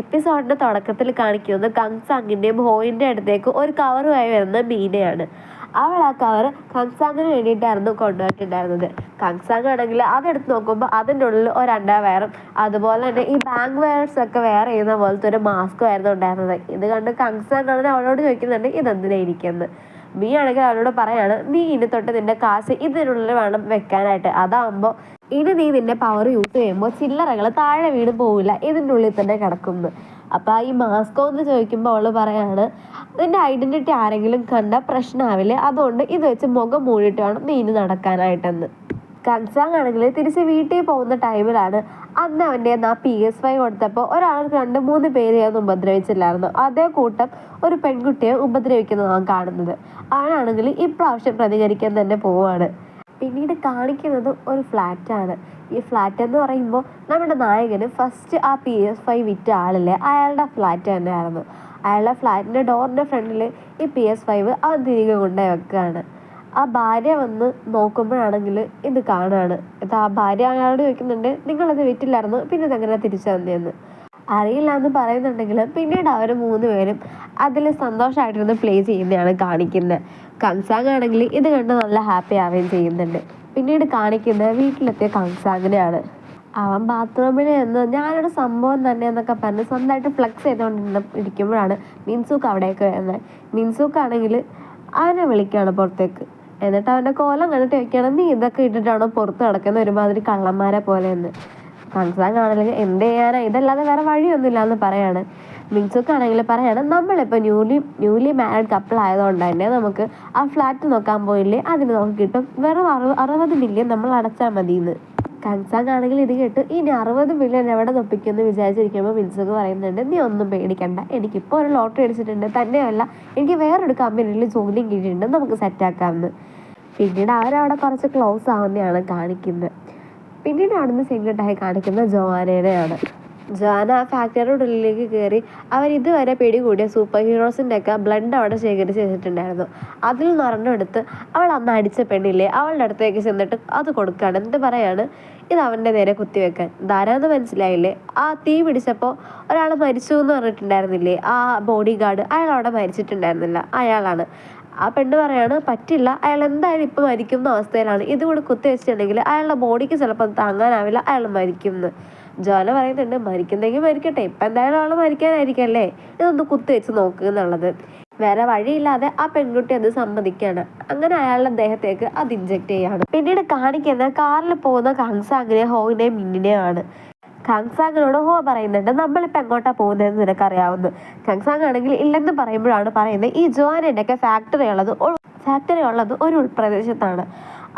എപ്പിസോഡിന്റെ തുടക്കത്തിൽ കാണിക്കുന്നത് കങ്സാങ്ങിന്റെയും ഹോയിന്റെ അടുത്തേക്ക് ഒരു കവറുമായി വരുന്ന മീനയാണ്. അവൾ ആ കവർ കങ്സാങ്ങിന് വേണ്ടിയിട്ടായിരുന്നു കൊണ്ടുപോയിട്ടുണ്ടായിരുന്നത് കങ്സാങ് ആണെങ്കിൽ അതെടുത്ത് നോക്കുമ്പോൾ അതിന്റെ ഉള്ളിൽ ഒരു അണ്ടർവെയറും അതുപോലെ തന്നെ ഈ ബാങ്ക് വയർസ് ഒക്കെ വെയർ ചെയ്യുന്ന പോലത്തെ ഒരു മാസ്കും ആയിരുന്നു ഉണ്ടായിരുന്നത്. ഇത് കണ്ട് കങ്സാങ് ആണെങ്കിൽ അവളോട് ചോദിക്കുന്നുണ്ട് ഇതെന്തിനാ ഇരിക്കുന്നത് മീ ആണെങ്കിൽ അവളോട് പറയാണ് നീ ഇനി തൊട്ട് നിന്റെ കാശ് ഇതിനുള്ളിൽ വേണം വെക്കാനായിട്ട്. അതാകുമ്പോൾ ഇനി നീ നിന്റെ പവർ യൂസ് ചെയ്യുമ്പോൾ ചില്ലറകൾ താഴെ വീണ് പോവില്ല. ഇതിന്റെ ഉള്ളിൽ തന്നെ കിടക്കുന്നു. അപ്പോൾ ഈ മാസ്കോ എന്ന് ചോദിക്കുമ്പോൾ അവൾ പറയാണ് നിന്റെ ഐഡന്റിറ്റി ആരെങ്കിലും കണ്ട പ്രശ്നമാവില്ലേ അതുകൊണ്ട് ഇത് വെച്ച് മുഖം മൂടിയിട്ട് വേണം നീ ഇനി നടക്കാനായിട്ടെന്ന്. കൺസാങ് ആണെങ്കിൽ തിരിച്ച് വീട്ടിൽ പോകുന്ന ടൈമിലാണ് അന്ന് അവന്റെ ആ പി എസ് ഫൈവ് കൊടുത്തപ്പോൾ ഒരാൾ രണ്ട് മൂന്ന് പേര് ഞാൻ ഉപദ്രവിച്ചില്ലായിരുന്നു. അതേ കൂട്ടം ഒരു പെൺകുട്ടിയെ ഉപദ്രവിക്കുന്നതാണ് കാണുന്നത്. അവനാണെങ്കിൽ ഇപ്രാവശ്യം പ്രതികരിക്കാൻ തന്നെ പോവുകയാണ് പിന്നീട് കാണിക്കുന്നത് ഒരു ഫ്ലാറ്റാണ്. ഈ ഫ്ലാറ്റ് എന്ന് പറയുമ്പോൾ നമ്മുടെ നായകന് ഫസ്റ്റ് ആ പി എസ് ഫൈവ് വിറ്റ ആളില്ലേ? അയാളുടെ ഫ്ലാറ്റ് തന്നെയായിരുന്നു. അയാളുടെ ഫ്ലാറ്റിന്റെ ഡോറിന്റെ ഫ്രണ്ടിൽ ഈ പി എസ് ഫൈവ് അവൻ തിരികെ കൊണ്ടുപോയി വെക്കുകയാണ്. ആ ഭാര്യ വന്ന് നോക്കുമ്പോഴാണെങ്കിൽ ഇത് കാണുകയാണ്. ഇത് ആ ഭാര്യ അയാളോട് ചോദിക്കുന്നുണ്ട് നിങ്ങളത് വിറ്റില്ലായിരുന്നു? പിന്നെ ഇതെങ്ങനെ തിരിച്ചു തന്നെയെന്ന് അറിയില്ല എന്ന് പറയുന്നുണ്ടെങ്കിൽ പിന്നീട് അവർ മൂന്ന് പേരും അതിൽ സന്തോഷമായിട്ടിരുന്ന് പ്ലേ ചെയ്യുന്നതാണ് കാണിക്കുന്നത്. കങ്സാങ് ആണെങ്കിൽ ഇത് കണ്ട് നല്ല ഹാപ്പി ആവുകയും ചെയ്യുന്നുണ്ട്. പിന്നീട് കാണിക്കുന്നത് വീട്ടിലെത്തിയ കങ്സാങ്ങിനെയാണ്. അവൻ ബാത്റൂമിൽ നിന്ന് ഞാനൊരു സംഭവം തന്നെ എന്നൊക്കെ പറഞ്ഞ് സ്വന്തമായിട്ട് ഫ്ലക്സ് ചെയ്തുകൊണ്ടിരുന്ന ഇരിക്കുമ്പോഴാണ് മിൻസൂക്ക് അവിടേക്ക് വരുന്നത്. മിൻസൂക്ക് ആണെങ്കിൽ അവനെ വിളിക്കുകയാണ് പുറത്തേക്ക്. എന്നിട്ട് അവന്റെ കോലം കണ്ടിട്ട് ചോദിക്കുകയാണ് നീ ഇതൊക്കെ ഇട്ടിട്ടാണോ പുറത്ത് കിടക്കുന്ന ഒരുമാതിരി കള്ളന്മാരെ പോലെ എന്ന് കൺസാങ് ആണെങ്കിൽ എന്ത് ചെയ്യാനാ? ഇതല്ലാതെ വേറെ വഴിയൊന്നുമില്ല എന്ന് പറയാണ്. മിൻസുക്ക് ആണെങ്കിൽ പറയാണ് നമ്മളിപ്പോൾ ന്യൂലി ന്യൂലി മാരീഡ് കപ്പിൾ ആയതുകൊണ്ട് തന്നെ നമുക്ക് ആ ഫ്ലാറ്റ് നോക്കാൻ പോയില്ലേ? അതിന് നമുക്ക് കിട്ടും വെറും അറുപത് അറുപത് മില്യൺ നമ്മൾ അടച്ചാൽ മതി എന്ന് കൺസാങ് ആണെങ്കിൽ ഇത് കേട്ട് ഇനി അറുപത് മില്യൺ എവിടെ തൊപ്പിക്കുമെന്ന് വിചാരിച്ചിരിക്കുമ്പോൾ മിൻസുക്ക് പറയുന്നുണ്ട് നീ ഒന്നും പേടിക്കണ്ട. എനിക്കിപ്പോൾ ഒരു ലോട്ടറി അടിച്ചിട്ടുണ്ട്. തന്നെയല്ല എനിക്ക് വേറൊരു കമ്പനിയിൽ ജോലിയും കിട്ടിയിട്ടുണ്ട് നമുക്ക് സെറ്റാക്കാമെന്ന് പിന്നീട് അവരവിടെ കുറച്ച് ക്ലോസ് ആവുന്നതാണ് കാണിക്കുന്നത് പിന്നീട് അവിടുന്ന് സീക്രട്ടായി കാണിക്കുന്ന ജോവാനയുടെയാണ്. ജോവാന ആ ഫാക്ടറിയുടെ ഉള്ളിലേക്ക് കയറി അവർ ഇതുവരെ പിടികൂടിയ സൂപ്പർ ഹീറോസിന്റെ ഒക്കെ ബ്ലഡ് അവിടെ ശേഖരിച്ച് വെച്ചിട്ടുണ്ടായിരുന്നു. അതിൽ നിറഞ്ഞെടുത്ത് അവൾ അന്ന് അടിച്ച പെണ്ണില്ലേ അവളുടെ അടുത്തേക്ക് ചെന്നിട്ട് അത് കൊടുക്കുകയാണ്. എന്നിട്ട് പറയാണ് ഇത് അവന്റെ നേരെ കുത്തിവെക്കാൻ. ധാരാന്ന് മനസ്സിലായില്ലേ? ആ തീ പിടിച്ചപ്പോൾ ഒരാൾ മരിച്ചു എന്ന് പറഞ്ഞിട്ടുണ്ടായിരുന്നില്ലേ? ആ ബോഡി ഗാർഡ് അയാൾ അവിടെ മരിച്ചിട്ടുണ്ടായിരുന്നില്ല. അയാളാണ്. ആ പെണ്ണ് പറയാണ് പറ്റില്ല. അയാൾ എന്തായാലും ഇപ്പം മരിക്കുന്ന അവസ്ഥയിലാണ്. ഇതും കൂടി കുത്തി വെച്ചിട്ടുണ്ടെങ്കിൽ അയാളുടെ ബോഡിക്ക് ചിലപ്പോൾ താങ്ങാനാവില്ല. അയാൾ മരിക്കുമെന്ന് ജോല പറയുന്നുണ്ട് മരിക്കുന്നെങ്കിൽ മരിക്കട്ടെ. ഇപ്പം എന്തായാലും ആൾ മരിക്കാനായിരിക്കല്ലേ? ഇതൊന്ന് കുത്തി വെച്ച് നോക്കുക എന്നുള്ളത്. വേറെ വഴിയില്ലാതെ ആ പെൺകുട്ടി അത് സമ്മതിക്കുകയാണ് അങ്ങനെ അയാളുടെ ദേഹത്തേക്ക് അത് ഇഞ്ചെക്ട് ചെയ്യാണ്. പിന്നീട് കാണിക്കുന്ന കാറിൽ പോകുന്ന കങ്സാങ്ങിനെ ഹോവിനെ മിന്നിനെയാണ് കങ്സാങ്ങിനോട് ഹോ പറയുന്നുണ്ട്. നമ്മളിപ്പോൾ എങ്ങോട്ടാണ് പോകുന്നതെന്ന് നിനക്കറിയാവുന്നു. കങ്സാങ് ആണെങ്കിൽ ഇല്ലെന്ന് പറയുമ്പോഴാണ് പറയുന്നത്. ഈ ജോവാനയുടെ ഒക്കെ ഫാക്ടറി ഉള്ളത് ഫാക്ടറി ഉള്ളത് ഒരു ഉൾപ്രദേശത്താണ്.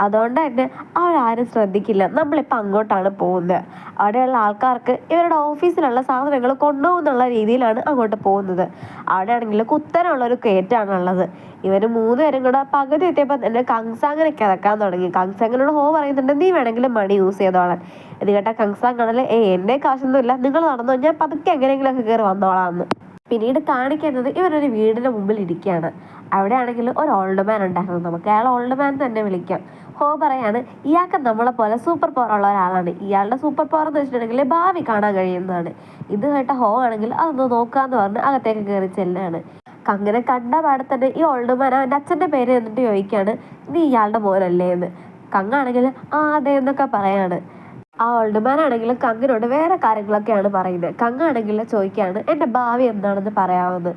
അതുകൊണ്ട് തന്നെ അവരാരും ശ്രദ്ധിക്കില്ല. നമ്മളിപ്പോൾ അങ്ങോട്ടാണ് പോകുന്നത്. അവിടെയുള്ള ആൾക്കാർക്ക് ഇവരുടെ ഓഫീസിലുള്ള സാധനങ്ങൾ കൊണ്ടുപോകുന്നുള്ള രീതിയിലാണ് അങ്ങോട്ട് പോകുന്നത്. അവിടെ ആണെങ്കിൽ കുത്തനുള്ള ഒരു കയറ്റാണുള്ളത്. ഇവർ മൂന്നുപേരും കൂടെ പകുതി എത്തിയപ്പോൾ തന്നെ കങ്സാങ്ങനെ കിടക്കാൻ തുടങ്ങി. കങ്സാങ്ങനോട് ഹോ പറയുന്നുണ്ട് നീ വേണമെങ്കിലും മണി യൂസ് ചെയ്തോളാൻ. ഇത് കേട്ടാൽ കങ്സാങ് ആണല്ലേ ഏ എന്റെ കാശൊന്നുമില്ല നിങ്ങൾ നടന്നോ ഞാൻ പതുക്കെ എങ്ങനെയെങ്കിലുമൊക്കെ കയറി വന്നോളാം എന്ന്. പിന്നീട് കാണിക്കുന്നത് ഇവരൊരു വീടിന്റെ മുമ്പിൽ ഇരിക്കുകയാണ്. അവിടെ ആണെങ്കിൽ ഒരു ഓൾഡ് മാൻ ഉണ്ടായിരുന്നു. നമുക്ക് അയാൾ ഓൾഡ് മാൻ തന്നെ വിളിക്കാം. ഹോ പറയാണ് ഇയാൾക്ക് നമ്മളെ പോലെ സൂപ്പർ പവർ ഉള്ള ഒരാളാണ്. ഇയാളുടെ സൂപ്പർ പവർ എന്ന് വെച്ചിട്ടുണ്ടെങ്കിൽ ഭാവി കാണാൻ കഴിയുന്നതാണ്. ഇത് കേട്ട ഹോ ആണെങ്കിൽ അതൊന്ന് നോക്കാന്ന് പറഞ്ഞ് അകത്തേക്ക് കയറി ചെല്ലാണ്. അങ്ങനെ കണ്ട പാടെ തന്നെ ഈ ഓൾഡ് മാൻ അവന്റെ അച്ഛന്റെ പേര് എന്നിട്ട് ചോദിക്കുകയാണ് നീ ഇയാളുടെ മോനല്ലേ? എന്ന്. കങ്ങാണെങ്കിൽ ആ അതെ എന്നൊക്കെ പറയാണ്. ആ ഓൾഡ്മാനാണെങ്കിലും മാൻ ആണെങ്കിലും കങ്ങിനോട് വേറെ കാര്യങ്ങളൊക്കെയാണ് പറയുന്നത്. കങ്ങാണെങ്കിൽ ചോദിക്കുകയാണ് എന്റെ ഭാവി എന്താണെന്ന് പറയാമെന്ന്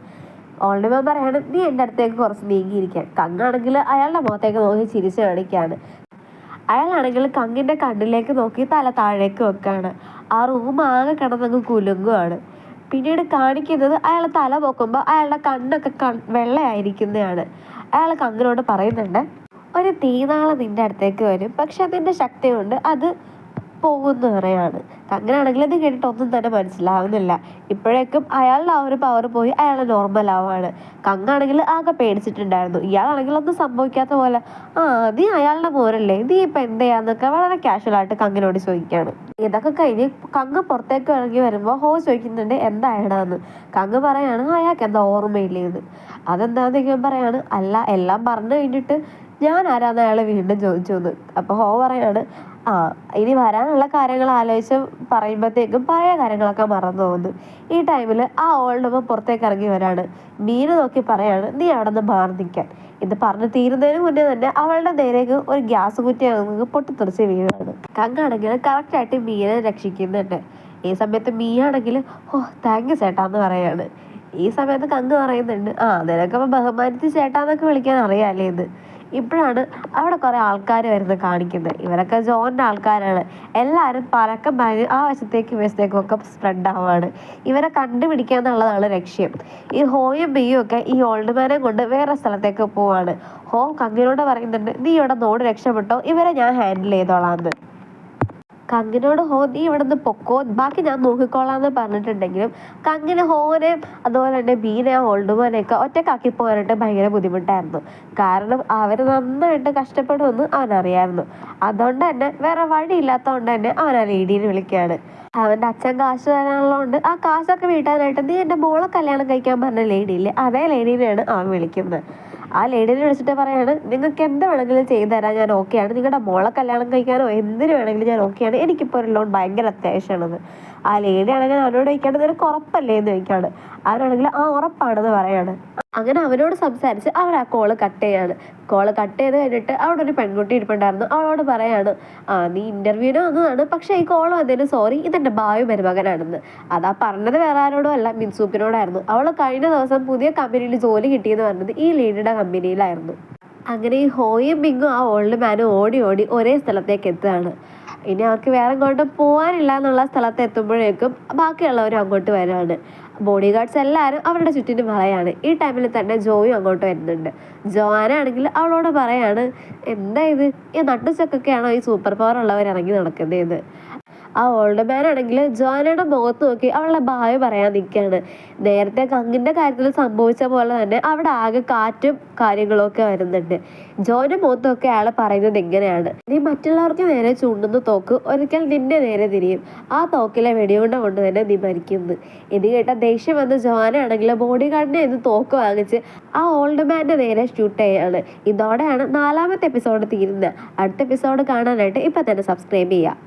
ഓൾഡ്മാൻ പറയാണ് നീ എന്റെ അടുത്തേക്ക് കുറച്ച് നീങ്ങിയിരിക്കാൻ. കങ്ങാണെങ്കിൽ അയാളുടെ മുഖത്തേക്ക് നോക്കി ചിരിച്ചു കാണിക്കുകയാണ്. അയാളാണെങ്കിൽ കങ്ങിന്റെ കണ്ണിലേക്ക് നോക്കി തല താഴേക്ക് വെക്കുകയാണ്. ആ റൂം ആകെ കിടന്നങ്ങ് കുലുങ്ങുവാണ്. പിന്നീട് കാണിക്കുന്നത് അയാളെ തല പൊക്കുമ്പോൾ അയാളുടെ കണ്ണൊക്കെ കൺ വെള്ളയായിരിക്കുന്നതാണ്. അയാൾ കങ്ങിനോട് പറയുന്നുണ്ട് ഒരു തീനാള നിന്റെ അടുത്തേക്ക് വരും. പക്ഷെ അതിന്റെ ശക്തി കൊണ്ട് അത് പോകുന്നു പറയാണ് അങ്ങനെയാണെങ്കിൽ അത് കേട്ടിട്ട് ഒന്നും തന്നെ മനസ്സിലാവുന്നില്ല. ഇപ്പോഴേക്കും അയാളുടെ ആ ഒരു പവർ പോയി അയാൾ നോർമൽ ആവുകയാണ് കങ്ങാണെങ്കിൽ ആകെ പേടിച്ചിട്ടുണ്ടായിരുന്നു. ഇയാളാണെങ്കിൽ ഒന്നും സംഭവിക്കാത്ത പോലെ ആ നീ അയാളുടെ മോരല്ലേ നീ ഇപ്പം എന്ത് വളരെ കാഷ്വലായിട്ട് കങ്ങിനോട് ചോദിക്കുകയാണ്. ഇതൊക്കെ കഴിഞ്ഞ് കങ്ങ് പുറത്തേക്ക് ഇറങ്ങി വരുമ്പോൾ ഹോ ചോദിക്കുന്നുണ്ട് എന്തായടാന്ന് കങ്ങ് പറയാണ് അയാൾക്ക് എന്താ ഓർമ്മയില്ലേന്ന്? അതെന്താന്ന് പറയാണ് അല്ല എല്ലാം പറഞ്ഞു കഴിഞ്ഞിട്ട് ഞാൻ ആരാന്ന് അയാൾ വീണ്ടും ചോദിച്ചു എന്ന് അപ്പോൾ ഹോ പറയാണ് ആ ഇനി വരാനുള്ള കാര്യങ്ങൾ ആലോചിച്ച് പറയുമ്പോഴത്തേക്കും പഴയ കാര്യങ്ങളൊക്കെ മറന്നു പോകുന്നു. ഈ ടൈമിൽ ആ ഓൾഡ് ഉമ്മ പുറത്തേക്ക് ഇറങ്ങി വരാണ്. മീന് നോക്കി പറയാണ് നീ അവിടെ നിന്ന് മാറി നിൽക്കാൻ. ഇത് പറഞ്ഞു തീരുന്നതിന് മുന്നേ തന്നെ അവളുടെ നേരേക്ക് ഒരു ഗ്യാസ് കുറ്റി അങ്ങ് പൊട്ടിത്തെറിച്ച് വീഴാണ്. കങ്ങാണെങ്കിൽ കറക്റ്റായിട്ട് മീനെ രക്ഷിക്കുന്നുണ്ട്. ഈ സമയത്ത് മീയാണെങ്കിൽ ഓ താങ്ക് യു ചേട്ടാന്ന് പറയാണ്. ഈ സമയത്ത് കങ്ങ് പറയുന്നുണ്ട് ആ നിനക്കപ്പോൾ ബഹുമാനിച്ച് ചേട്ടാന്നൊക്കെ വിളിക്കാൻ അറിയാമല്ലേ എന്ന് ഇപ്പോഴാണ് അവിടെ കുറേ ആൾക്കാർ വരുന്നത് കാണിക്കുന്നത്. ഇവരൊക്കെ ജോന്റെ ആൾക്കാരാണ്. എല്ലാവരും പരക്കം പാഞ്ഞ് ആ വശത്തേക്കും വശത്തേക്കും ഒക്കെ സ്പ്രെഡ് ആവുകയാണ് ഇവരെ കണ്ടുപിടിക്കുക എന്നുള്ളതാണ് ലക്ഷ്യം. ഈ ഹോയും ബിയും ഒക്കെ ഈ ഓൾഡ് മാനെ കൊണ്ട് വേറെ സ്ഥലത്തേക്ക് പോവാണ്. ഹോം കങ്ങിനോട് പറയുന്നുണ്ട് നീ ഇവിടെ നോട് രക്ഷപ്പെട്ടോ? ഇവരെ ഞാൻ ഹാൻഡിൽ ചെയ്തോളാന്ന് കങ്ങിനോട് ഹോ നീ ഇവിടെ നിന്ന് പൊക്കോ? ബാക്കി ഞാൻ നോക്കിക്കോളാം എന്ന് പറഞ്ഞിട്ടുണ്ടെങ്കിലും കങ്ങിന് ഹോനെ അതുപോലെ തന്നെ ബീനെ ഓൾഡുമോനെയൊക്കെ ഒറ്റക്കാക്കി പോകാനായിട്ട് ഭയങ്കര ബുദ്ധിമുട്ടായിരുന്നു. കാരണം അവർ നന്നായിട്ട് കഷ്ടപ്പെടുമെന്ന് അവനറിയായിരുന്നു. അതുകൊണ്ട് തന്നെ വേറെ വഴിയില്ലാത്തതുകൊണ്ട് തന്നെ അവൻ ആ ലേഡീനെ വിളിക്കുകയാണ്. അവന്റെ അച്ഛൻ കാശ് തരാനുള്ളതുകൊണ്ട് ആ കാശൊക്കെ വീട്ടാനായിട്ട് നീ എന്റെ മോളെ കല്യാണം കഴിക്കാൻ പറഞ്ഞ ലേഡിയില്ലേ അതേ ലേഡീനെയാണ് അവൻ വിളിക്കുന്നത്. ആ ലേഡീനെ വിളിച്ചിട്ട് പറയാണ് നിങ്ങൾക്ക് എന്ത് വേണമെങ്കിലും ചെയ്തു തരാൻ ഞാൻ ഓക്കെയാണ് നിങ്ങളുടെ മോളെ കല്യാണം കഴിക്കാനോ എന്തിനു വേണമെങ്കിലും ഞാൻ ഓക്കെയാണ് എനിക്കിപ്പോൾ ഒരു ലോൺ ഭയങ്കര അത്യാവശ്യമാണത് ആ ലേഡി ആണെങ്കിൽ അവനോട് ചോദിക്കേണ്ടത് നിനക്ക് ഉറപ്പല്ലേ എന്ന് ചോദിക്കാണ് അവനാണെങ്കിൽ ആ ഉറപ്പാണെന്ന് പറയാണ്. അങ്ങനെ അവനോട് സംസാരിച്ച് അവൻ ആ കോൾ കട്ട് ചെയ്യാണ്. കോൾ കട്ട് ചെയ്ത് കഴിഞ്ഞിട്ട് അവിടെ ഒരു പെൺകുട്ടി ഇരിപ്പുണ്ടായിരുന്നു. അവളോട് പറയാണ് ആ നീ ഇന്റർവ്യൂവിന് വന്നതാണ്. പക്ഷേ ഈ കോൾ വന്നതിന് സോറി ഇതെന്റെ ഭാവി മരുമകനാണെന്ന്. അതാ പറഞ്ഞത് വേറെ ആരോടും അല്ല മിൻസൂപ്പിനോടായിരുന്നു. അവൾ കഴിഞ്ഞ ദിവസം പുതിയ കമ്പനിയിൽ ജോലി കിട്ടിയെന്ന് പറഞ്ഞത് ഈ ലീഡിയുടെ കമ്പനിയിലായിരുന്നു അങ്ങനെ ഈ ഹോയും ബിങ്ങും ആ ഓൾഡ് മാനും ഓടി ഓടി ഒരേ സ്ഥലത്തേക്ക് എത്തുകയാണ്. ഇനി അവർക്ക് വേറെ അങ്ങോട്ട് പോകാനില്ല എന്നുള്ള സ്ഥലത്ത് എത്തുമ്പോഴേക്കും ബാക്കിയുള്ളവരും അങ്ങോട്ട് വരാണ്. ബോഡി ഗാർഡ്സ് എല്ലാവരും അവരുടെ ചുറ്റിന് പറയാണ് ഈ ടൈമിൽ തന്നെ ജോയും അങ്ങോട്ട് വരുന്നുണ്ട്. ജോനാണെങ്കിൽ അവളോട് പറയാണ് എന്താ ഇത്? ഈ നട്ടുച്ചക്കൊക്കെയാണോ ഈ സൂപ്പർ പവർ ഉള്ളവർ ഇറങ്ങി നടക്കുന്നതെന്ന് ആ ഓൾഡ് മാൻ ആണെങ്കിൽ ജോനയുടെ മുഖത്ത് നോക്കി അവളുടെ ഭാവി പറയാൻ നിൽക്കുകയാണ് നേരത്തെ കങ്ങിന്റെ കാര്യത്തിൽ സംഭവിച്ച പോലെ തന്നെ അവിടെ ആകെ കാറ്റും കാര്യങ്ങളൊക്കെ വരുന്നുണ്ട്. ജോന്റെ മുഖത്തൊക്കെ അയാൾ പറയുന്നത് എങ്ങനെയാണ് നീ മറ്റുള്ളവർക്ക് നേരെ ചൂണ്ടുന്ന തോക്ക് ഒരിക്കൽ നിന്റെ നേരെ തിരിയും. ആ തോക്കിലെ വെടിയുണ്ട കൊണ്ട് തന്നെ നീ മരിക്കുന്നു ഇത് കേട്ട ദേഷ്യം വന്ന് ജോനാണെങ്കിൽ ബോഡി ഗാർഡിനെ എന്ന് തോക്ക് വാങ്ങിച്ച് ആ ഓൾഡ് മാന്റെ നേരെ ഷൂട്ട് ചെയ്യാണ്. ഇതോടെയാണ് നാലാമത്തെ എപ്പിസോഡ് തീരുന്നത്. അടുത്ത എപ്പിസോഡ് കാണാനായിട്ട് ഇപ്പം തന്നെ സബ്സ്ക്രൈബ് ചെയ്യുക